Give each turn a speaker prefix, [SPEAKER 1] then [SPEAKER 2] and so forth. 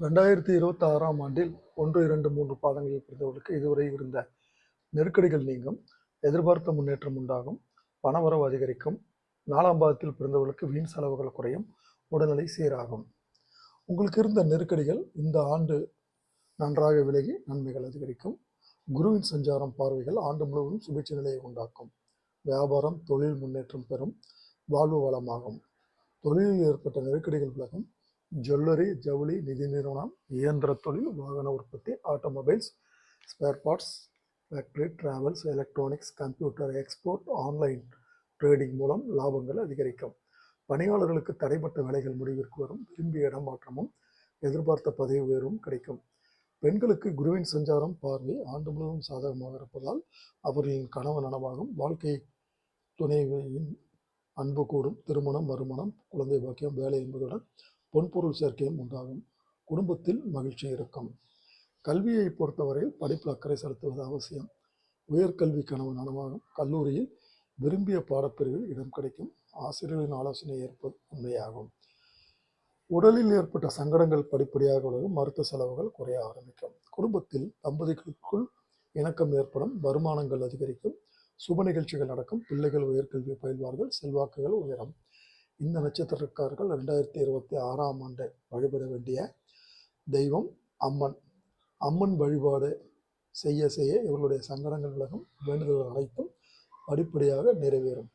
[SPEAKER 1] ரெண்டாயிரத்தி இருபத்தி ஆறாம் ஆண்டில் ஒன்று இரண்டு மூன்று பாதங்களில் பிறந்தவர்களுக்கு இதுவரை இருந்த நெருக்கடிகள் நீங்கும் எதிர்பார்த்த முன்னேற்றம் உண்டாகும் பணவரவு அதிகரிக்கும் நாலாம் பாதத்தில் பிறந்தவர்களுக்கு வீண் செலவுகள் குறையும் உடல்நிலை சீராகும். உங்களுக்கு இருந்த நெருக்கடிகள் இந்த ஆண்டு நன்றாக விலகி நன்மைகள் அதிகரிக்கும். குருவின் சஞ்சாரம் பார்வைகள் ஆண்டு முழுவதும் சுபிட்ச நிலையை உண்டாக்கும். வியாபாரம் தொழில் முன்னேற்றம் பெறும் வாழ்வு வளமாகும். தொழிலில் ஏற்பட்ட நெருக்கடிகள் விலகும் ஜுவல்லரி ஜவுளி நிதி நிறுவனம் இயந்திர தொழில் வாகன உற்பத்தி automobiles spare parts factory travels electronics computer export online trading மூலம் லாபங்கள் அதிகரிக்கும். பணியாளர்களுக்கு தடைப்பட்ட வேலைகள் முடிவிற்கு வரும் விரும்பிய இடமாற்றமும் எதிர்பார்த்த பதவி உயர்வும் கிடைக்கும். பெண்களுக்கு குருவின் சஞ்சாரம் பார்வை ஆண்டு முழுவதும் சாதகமாக இருப்பதால் அவர்களின் கனவு நனவாகும். வாழ்க்கை துணைவியின் அன்பு கூடும். திருமணம் மறுமணம் குழந்தை பாக்கியம் வேலை என்பதுடன் பொன்பொருள் சேர்க்கையும் உண்டாகும். குடும்பத்தில் மகிழ்ச்சி இருக்கும். கல்வியை பொறுத்தவரை படிப்பில் அக்கறை செலுத்துவது அவசியம். உயர்கல்வி கனவு நனவாகும். கல்லூரியில் விரும்பிய பாடப்பிரிவில் இடம் கிடைக்கும். ஆசிரியர்களின் ஆலோசனை ஏற்பது உண்மையாகும். உடலில் ஏற்பட்ட சங்கடங்கள் படிப்படியாக விலகும் மருத்துவ செலவுகள் குறைய ஆரம்பிக்கும். குடும்பத்தில் தம்பதிகளுக்குள் இணக்கம் ஏற்படும். வருமானங்கள் அதிகரிக்கும். சுப நிகழ்ச்சிகள் நடக்கும். பிள்ளைகள் உயர்கல்வி பயில்வார்கள். செல்வாக்குகள் உயரும். இந்த நட்சத்திரக்காரர்கள் ரெண்டாயிரத்தி இருபத்தி ஆறாம் ஆண்டு வழிபட வேண்டிய தெய்வம் அம்மன். அம்மன் வழிபாடு செய்ய செய்ய இவர்களுடைய சங்கடங்கள் விலகும் வேண்டுதல்கள் அனைத்தும் படிப்படியாக நிறைவேறும்.